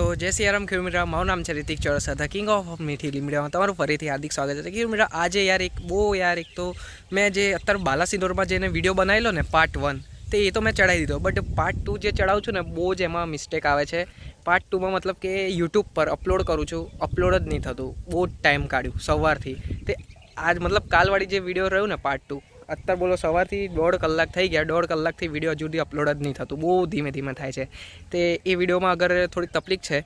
તો જય સિયારામ ખેડૂત મિત્ર, મારું નામ છે Ritik Chorasa the king of મીઠી લીમડીમાં તમારું ફરીથી હાર્દિક સ્વાગત છે. ખેડૂત મિત્ર, આજે યાર એક બહુ યાર એક તો મેં જે અત્યારે બાલાસિનોરમાં જેને વીડિયો બનાવેલો ને પાર્ટ વન તે એ તો મેં ચડાવી દીધો. બટ પાર્ટ ટુ જે ચડાવું છું ને, બહુ જ એમાં મિસ્ટેક આવે છે. પાર્ટ ટુમાં મતલબ કે યુટ્યુબ પર અપલોડ કરું છું અપલોડ જ નહીં થતું. બહુ ટાઈમ કાઢ્યું સવારથી. તે આજ મતલબ કાલવાળી જે વીડિયો રહ્યું ને પાર્ટ ટુ અત્યારે બોલો સવારથી દોઢ કલાક થઈ ગયા. દોઢ કલાકથી વીડિયો હજુ સુધી અપલોડ જ નહીં થતું. બહુ ધીમે ધીમે થાય છે. તે એ વિડીયોમાં અગર થોડીક તકલીફ છે,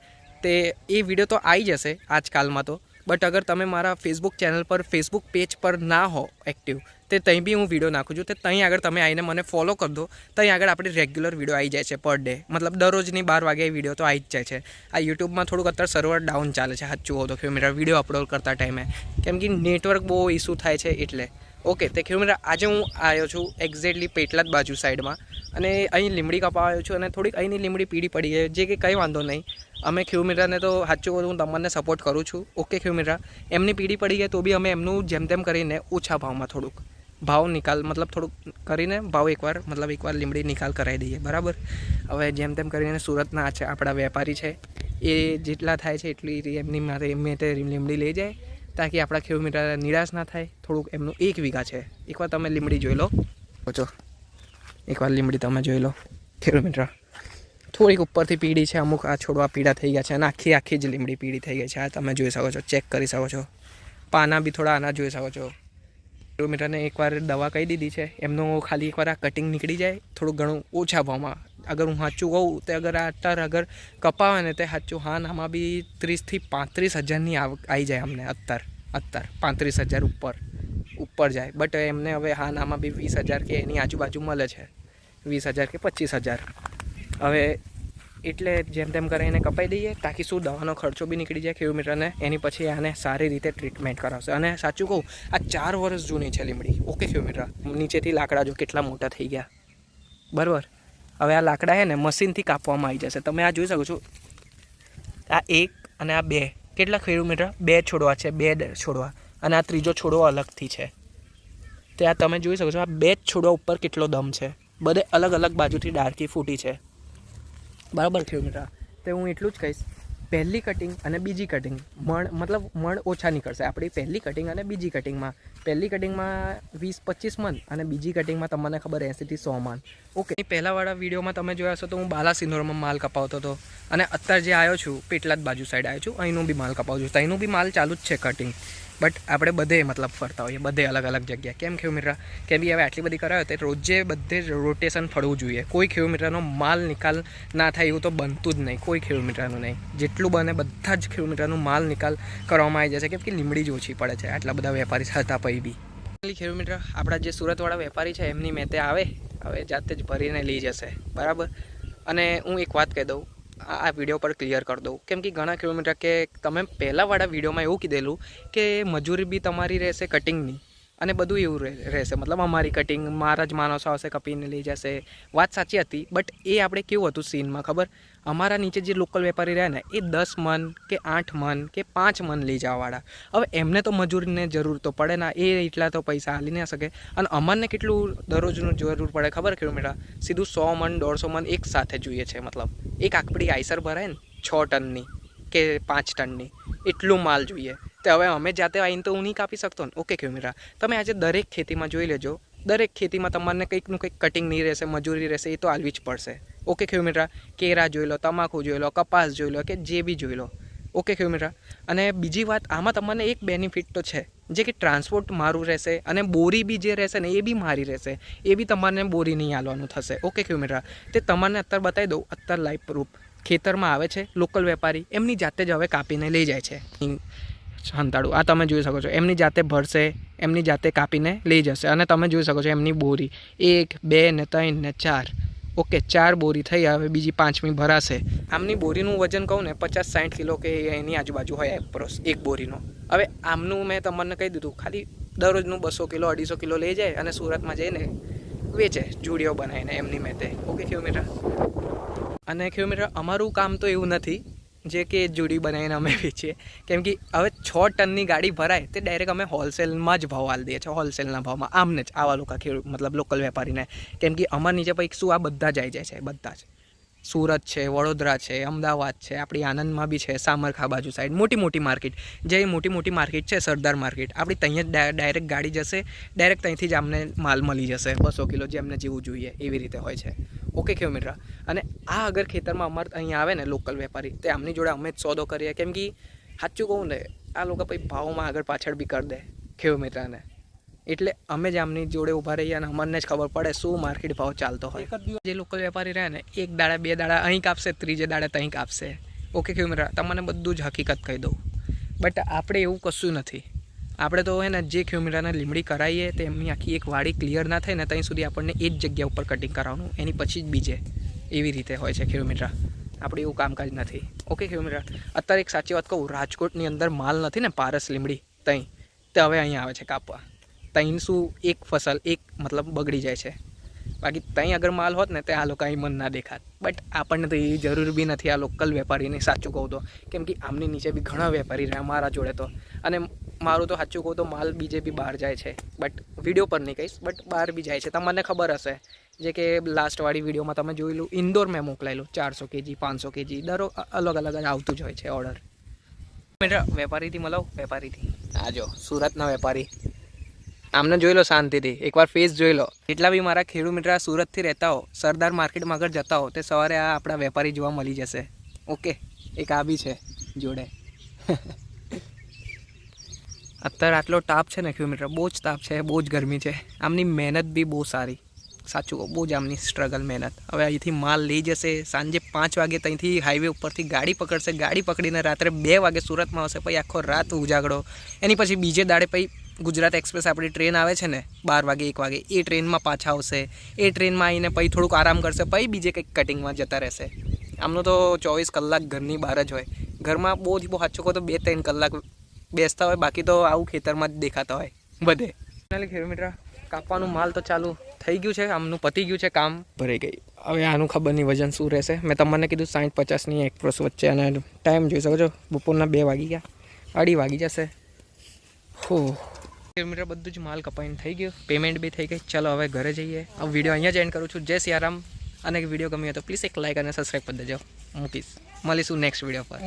તે એ વીડિયો તો આવી જશે આજકાલમાં તો. બટ અગર તમે મારા ફેસબુક ચેનલ પર ફેસબુક પેજ પર ના હો એક્ટિવ તે ત્યાં બી હું વીડિયો નાખું છું. તે ત્યાં આગળ તમે આવીને મને ફોલો કરી દો. ત્યાં આગળ આપણે રેગ્યુલર વીડિયો આવી જાય છે પર ડે મતલબ દરરોજની બાર વાગે વીડિયો તો આવી જ જાય છે. આ યુટ્યુબમાં થોડુંક અત્યારે સર્વર ડાઉન ચાલે છે. સાચું હોતો કે મેરા વીડિયો અપલોડ કરતા ટાઈમે કેમ કે નેટવર્ક બહુ ઇસ્યુ થાય છે એટલે. ઓકે, તે કિલોમીટર આજે હું આવ્યો છું એક્ઝેક્ટલી પેટલાદ બાજુ સાઈડમાં અને અહીં લીમડી કપા આવ્યો છું અને થોડીક અહીંની લીમડી પીડી પડી ગઈ જે કે કંઈ વાંધો નહીં. અમે ખેવમીરાને તો સાચું કહું હું તમને સપોર્ટ કરું છું. ઓકે ખેવમીરા એમની પીડી પડી ગઈ તો બી અમે એમનું જેમ તેમ કરીને ઓછા ભાવમાં થોડુંક ભાવ નિકાલ, મતલબ થોડુંક કરીને ભાવ એકવાર, મતલબ એકવાર લીમડી નિકાલ કરાવી દઈએ, બરાબર? હવે જેમ તેમ કરીને સુરતના છે, આપણા વેપારી છે, એ જેટલા થાય છે એટલી એમની મારે એમને લીમડી લઈ જાય. તાકી આપણા ખેડૂત નિરાશ ના થાય. થોડુંક એમનું એક વીઘા છે. એકવાર તમે લીમડી જોઈ લો. જો એકવાર લીમડી તમે જોઈ લો ખેડૂત મિત્ર. થોડીક ઉપરથી પીળી છે. અમુક આ છોડવા પીળા થઈ ગયા છે. અને આખી આખી જ લીમડી પીળી થઈ ગઈ છે. આ તમે જોઈ શકો છો. ચેક કરી શકો છો. પાના બી થોડા આના જોઈ શકો છો. કિલોમીટરને એકવાર દવા કહી દીધી છે. એમનું ખાલી એકવાર આ કટિંગ નીકળી જાય. થોડું ઘણું ઓછા ભાવમાં અગર હું સાચું કહું, તો અગર આ અત્યારે અગર કપાવે ને, તે સાચું. હા આમાં બી ત્રીસથી પાંત્રીસ હજારની આવક આવી જાય અમને અત્તર અત્તર પાંત્રીસ હજાર ઉપર ઉપર જાય. બટ એમને હવે હા આમાં બી વીસ હજાર કે એની આજુબાજુ મળે છે. વીસ હજાર કે પચીસ હજાર. હવે એટલે જેમ તેમ કરીને કપાઈ દઈએ, તાકી શું દવાનો ખર્ચો બી નીકળી જાય કિલોમીટરને એની પછી આને સારી રીતે ટ્રીટમેન્ટ કરાવશે. અને સાચું કહું, આ ચાર વર્ષ જૂની છે લીમડી. ઓકે કિલોમીટર નીચેથી લાકડા જો કેટલા મોટા થઈ ગયા. બરાબર? હવે આ લાકડા છે ને મશીનથી કાપવામાં આવી જશે. તમે આ જોઈ શકો છો. આ એક અને આ બે. કેટલા કિલોમીટર બે છોડવા છે, બે છોડવા. અને આ ત્રીજો છોડવો અલગથી છે. તે આ તમે જોઈ શકો છો, આ બે જ છોડવા ઉપર કેટલો દમ છે. બધે અલગ અલગ બાજુથી ડાળખી ફૂટી છે. બરાબર કિલોમીટર તે હું એટલું જ કહીશ. પહેલી કટિંગ અને બીજી કટિંગ મણ, મતલબ મણ ઓછા નીકળશે. આપણી પહેલી કટિંગ અને બીજી કટિંગમાં પહેલી કટિંગમાં વીસ પચીસ મન અને બીજી કટિંગમાં તમને ખબર એંસીથી સો મણ. ઓકે. પહેલાંવાળા વિડીયોમાં તમે જોયા હશો તો હું બાલા સિંદોરમાં માલ કપાવતો હતો. અને અત્યારે જે આવ્યો છું, પેટલાદ બાજુ સાઈડ આવ્યો છું, અહીંનું બી માલ કપાવું છું. તો અહીંનું બી માલ ચાલુ જ છે કટિંગ બટ આપણે બધે મતલબ ફરતા હોઈએ, બધે અલગ અલગ જગ્યા કેમ ખેવમીરા કેમ બી હવે આટલી બધી કરાવે તો રોજે બધે રોટેશન ફરવું જોઈએ. કોઈ ખેવમીટરનો માલ નિકાલ ના થાય એવું તો બનતું જ નહીં. કોઈ ખેવમીટરનું નહીં. જેટલું બને બધા જ ખેવમીટરનું માલ નિકાલ કરવામાં આવી જશે. કેમ કે લીમડી જ ઓછી પડે છે. આટલા બધા વેપારી હતા પછી બી. ખેડૂત આપણા જે સુરતવાળા વેપારી છે, એમની મેં તે આવે? હવે જાતે જ ભરીને લઈ જશે. બરાબર? અને હું એક વાત કહી દઉં. આ વીડિયો પર ક્લિયર કરી દઉં. કેમ કે ઘણા કિલોમીટર કે તમે પહેલાંવાળા વિડીયોમાં એવું કીધેલું કે મજૂરી બી તમારી રહેશે કટિંગની અને બધું એવું રહે- રહેશે. મતલબ અમારી કટિંગ મારા જ માણસો આવશે કપીને લઈ જશે. વાત સાચી હતી બટ એ આપણે કેવું હતું સીનમાં ખબર? અમારા નીચે જે લોકલ વેપારી રહ્યા ને, એ દસ મન કે આઠ મન કે પાંચ મન લઈ જવાવાળા. હવે એમને તો મજૂરીને જરૂર તો પડે ના, એ એટલા તો પૈસા હાલી ના શકે. અને અમને કેટલું દરરોજનું જરૂર પડે, ખબર કિલોમીટર સીધું સો મન, દોઢસો મન એક સાથે જોઈએ છે, મતલબ. એક આકડી આઈસર ભરાય ને, છ ટનની કે પાંચ ટનની, એટલું માલ જોઈએ. તો હવે અમે જાતે આવીને તો હું નહીં કાપી શકતો ને. ઓકે કિલોમીટર તમે આજે દરેક ખેતીમાં જોઈ લેજો. દરેક ખેતીમાં તમારને કંઈકનું કંઈક કટિંગ નહીં રહેશે, મજૂરી રહેશે, એ તો આલવી જ પડશે. ઓકે કિલોમીટર કેરા જોઈ લો, તમાકુ જોઈ લો, કપાસ જોઈ લો, કે જે બી જોઈ લો. ઓકે કિલોમીટર અને બીજી વાત, આમાં તમને એક બેનિફિટ તો છે. જે કે ટ્રાન્સપોર્ટ મારું રહેશે અને બોરી બી જે રહેશે ને, એ બી મારી રહેશે. એ બી તમારે બોરી નહીં આલવાનું થશે. ઓકે કિલોમીટર તે તમારને અત્યારે બતાવી દઉં, અત્યારે લાઈવ પ્રૂફ ખેતરમાં આવે છે લોકલ વેપારી, એમની જાતે જ હવે કાપીને લઈ જાય છે. સંતાડું આ તમે જોઈ શકો છો. એમની જાતે ભરશે, એમની જાતે કાપીને લઈ જશે અને તમે જોઈ શકો છો એમની બોરી. એક, બે ને ત્રણ ને ચાર. ઓકે, ચાર બોરી થઈ, હવે બીજી પાંચમી ભરાશે. આમની બોરીનું વજન કહું ને, પચાસ સાઠ કિલો કે એની આજુબાજુ હોય એપ્રોસ એક બોરીનો. હવે આમનું મેં તમને કહી દીધું, ખાલી દરરોજનું બસો કિલો, અઢીસો કિલો લઈ જાય અને સુરતમાં જઈને વેચે જુડીઓ બનાવીને એમની મેતે ઓકે કિલોમીટર અને કિલોમીટર અમારું કામ તો એવું નથી જે કે જુડી બનાવીને અમે વેચીએ. કેમ કે હવે છ ટનની ગાડી ભરાય, તે ડાયરેક્ટ અમે હોલસેલમાં જ ભાવ આલી દઈએ છીએ. હોલસેલના ભાવમાં. આમને જ આવા લોકો ખેડૂત મતલબ લોકલ વેપારીને. કેમ કે અમારા નીચે પછી શું, આ બધા જ આવી જાય છે, બધા જ. સુરત છે, વડોદરા છે, અમદાવાદ છે, આપણી આનંદમાં બી છે, સામરખા બાજુ સાઈડ મોટી મોટી માર્કેટ જે મોટી મોટી માર્કેટ છે, સરદાર માર્કેટ આપણી ત્યાં જ ડાયરેક્ટ ગાડી જશે ડાયરેક્ટ ત્યાંથી જ અમને માલ મળી જશે, બસો કિલો જે અમને જેવું જોઈએ, એવી રીતે હોય છે. ઓકે કેવું મિત્ર. અને આ અગર ખેતરમાં અમારે અહીંયા આવે ને લોકલ વેપારી તે આમની જોડે અમે જ સોદો કરીએ. કેમ કે સાચું કહું ને આ લોકો પછી ભાવમાં આગળ પાછળ બી કરી દે ખેવ મિત્રને. એટલે અમે જ આમની જોડે ઊભા રહીએ અને અમને જ ખબર પડે શું માર્કેટ ભાવ ચાલતો હોય. જે લોકલ વેપારી રહે ને એક દાડા બે દાડા અહીં કાપશે ત્રીજે દાડા ત્યાં કાપશે. ઓકે કેવું મિત્ર તમને બધું જ હકીકત કહી દઉં. બટ આપણે એવું કશું નથી. આપણે તો હે ને જે ખ્યુમિરાને લીમડી કરાવીએ તો એમની આખી એક વાડી ક્લિયર ના થાય ને ત્યાં સુધી આપણને એ જ જગ્યા ઉપર કટિંગ કરાવવાનું. એની પછી જ બીજે એવી રીતે હોય છે કિલોમીટર આપણે એવું કામકાજ નથી. ઓકે કિલોમીટર અત્યારે એક સાચી વાત કહું, રાજકોટની અંદર માલ નથી ને પારસ લીમડી ત્યાં તે હવે અહીંયા આવે છે કાપવા. ત્યાં શું એક ફસલ, એક મતલબ બગડી જાય છે. બાકી ત્યાં અગર માલ હોત ને તે આ લોકો અહીં મન ના દેખાત. બટ આપણને તો એ જરૂર બી નથી આ લોકલ વેપારીની સાચું કહું તો. કેમ કે આમની નીચે બી ઘણા વેપારી રહ્યા મારા જોડે તો. અને મારું તો સાચું કહું તો માલ બીજે બી બહાર જાય છે. બટ વીડિયો પર નહીં કહીશ બટ બહાર બી જાય છે. તમને ખબર હશે જે કે લાસ્ટવાળી વિડીયોમાં તમે જોયેલું ઇન્દોર મેં મોકલાયેલું, ચારસો કેજી, પાંચસો કેજી, દરો અલગ અલગ જ આવતું જ હોય છે ઓર્ડર વેપારીથી મળો વેપારીથી. આ જો, સુરતના વેપારી. આમને જોઈ લો શાંતિથી. એકવાર ફેસ જોઈ લો. જેટલા બી મારા ખેડૂત મિત્ર સુરતથી રહેતા હો, સરદાર માર્કેટમાં આગળ જતા હો, તે સવારે આ આપણા વેપારી જોવા મળી જશે. ઓકે એક આ બી છે, જોડે. અત્યારે આટલો તાપ છે ને કિલોમીટર બહુ જ તાપ છે, બહુ જ ગરમી છે. આમની મહેનત બી બહુ સારી. સાચું બહુ જ આમની સ્ટ્રગલ મહેનત. હવે અહીંથી માલ લઈ જશે, સાંજે પાંચ વાગે ત્યાંથી હાઈવે ઉપરથી ગાડી પકડશે, ગાડી પકડીને રાત્રે બે વાગે સુરતમાં આવશે, પછી આખો રાત ઉજાગડો એની પછી બીજે દાડે પછી ગુજરાત એક્સપ્રેસ આપણી ટ્રેન આવે છે ને, બાર વાગે, એક વાગે, એ ટ્રેનમાં પાછા આવશે. એ ટ્રેનમાં આવીને પછી થોડુંક આરામ કરશે, પછી બીજે કંઈક કટિંગમાં જતા રહેશે. આમનું તો ચોવીસ કલાક ઘરની બહાર જ હોય. ઘરમાં બહુ જ બહુ સાચું તો બે ત્રણ કલાક બેસતા હોય, બાકી તો આવું ખેતરમાં જ દેખાતા હોય, બધે. ફાઇનલી કાપવાનું માલ તો ચાલુ થઈ ગયું છે, આમનું પતી ગયું છે, કામ ભરાઈ ગઈ હવે આનું ખબર નહીં વજન શું રહેશે? મેં તમને કીધું સાઠ પચાસની એક્સપ્રેસ વચ્ચે અને ટાઈમ જોઈ શકો છો, બપોરના બે વાગી ગયા, અઢી વાગી જશે. હો. કિલોમીટર બધું જ માલ કપાઈને થઈ ગયું પેમેન્ટ બી થઈ ગઈ. ચલો હવે ઘરે જઈએ. આ વીડિયો અહીંયા જ એન્ડ કરું છું. જય સિયારામ અને વીડિયો ગમ્યો તો પ્લીઝ એક લાઇક અને સબસ્ક્રાઈબ કરી દેજો. મૂકીશ. મળીશું નેક્સ્ટ વીડિયો પર.